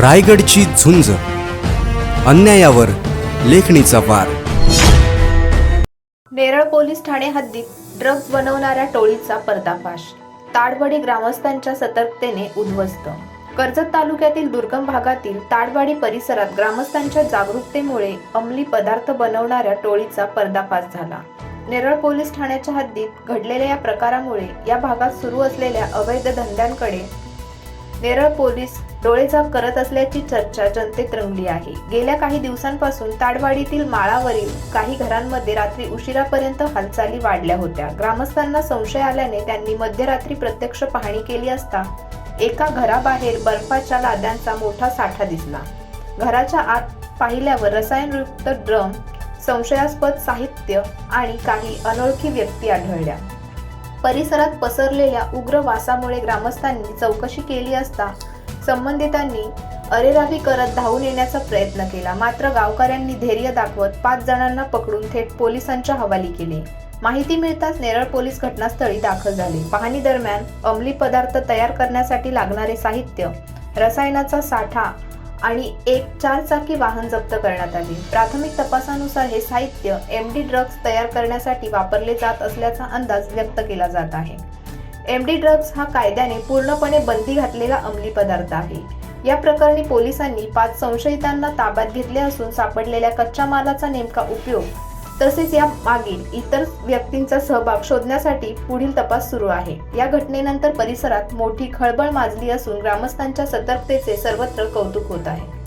रायगडची झुंज. अन्यायावर लेखणीचा वार. नेरळ पोलीस ठाणे हद्दीत ड्रग्ज बनवणाऱ्या टोळीचा पर्दाफाश. ताडवाडी ग्रामस्थांच्या सतर्कतेने उद्ध्वस्त. कर्जत तालुक्यातील दुर्गम भागातील ताडवाडी परिसरात ग्रामस्थांच्या जागरूकतेमुळे अंमली पदार्थ बनवणाऱ्या टोळीचा पर्दाफाश झाला. नेरळ पोलीस ठाण्याच्या हद्दीत घडलेल्या या प्रकारामुळे या भागात सुरू असलेल्या अवैध धंद्यांकडे नेरळ पोलीस डोळेझाक करत असल्याची चर्चा जनतेत रंगली आहे. गेल्या काही दिवसांपासून ताडवाडीतील माळावरील काही घरांमध्ये रात्री उशिरापर्यंत हालचाली वाढल्या होत्या. ग्रामस्थांना संशय आल्याने त्यांनी मध्यरात्री प्रत्यक्ष पाहणी केली असता एका घराबाहेर बर्फाच्या लाद्यांचा मोठा साठा दिसला. घराच्या आत पाहिल्यावर रसायनयुक्त ड्रम संशयास्पद साहित्य आणि काही अनोळखी व्यक्ती आढळल्या. परिसरात पसरलेल्या उग्र वासामुळे ग्रामस्थांनी चौकशी केली असता संबंधितांनी अरेरावी करत धावून येण्याचा प्रयत्न केला. मात्र गावकऱ्यांनी धैर्य दाखवत पाच जणांना पकडून थेट पोलिसांच्या हवाली केले. माहिती मिळताच नेरळ पोलीस घटनास्थळी दाखल झाले. पाहणी दरम्यान अंमली पदार्थ तयार करण्यासाठी लागणारे साहित्य रसायनाचा साठा आणि एक चारचाकी वाहन जप्त करण्यात आले. प्राथमिक तपासानुसार हे साहित्य एम डी ड्रग्ज तयार करण्यासाठी वापरले जात असल्याचा अंदाज व्यक्त केला जात आहे. एम डी ड्रग्ज हा कायद्याने पूर्णपणे बंदी घातलेला अंमली पदार्थ आहे. या प्रकरणी पोलिसांनी पाच संशयितांना ताब्यात घेतले असून सापडलेल्या कच्च्या मालाचा नेमका उपयोग तसेच या मागील इतर व्यक्तींचा सहभाग शोधण्यासाठी पुढील तपास सुरू आहे. या घटनेनंतर परिसरात मोठी खळबळ माजली असून ग्रामस्थांच्या सतर्कतेचे सर्वत्र कौतुक होत आहे.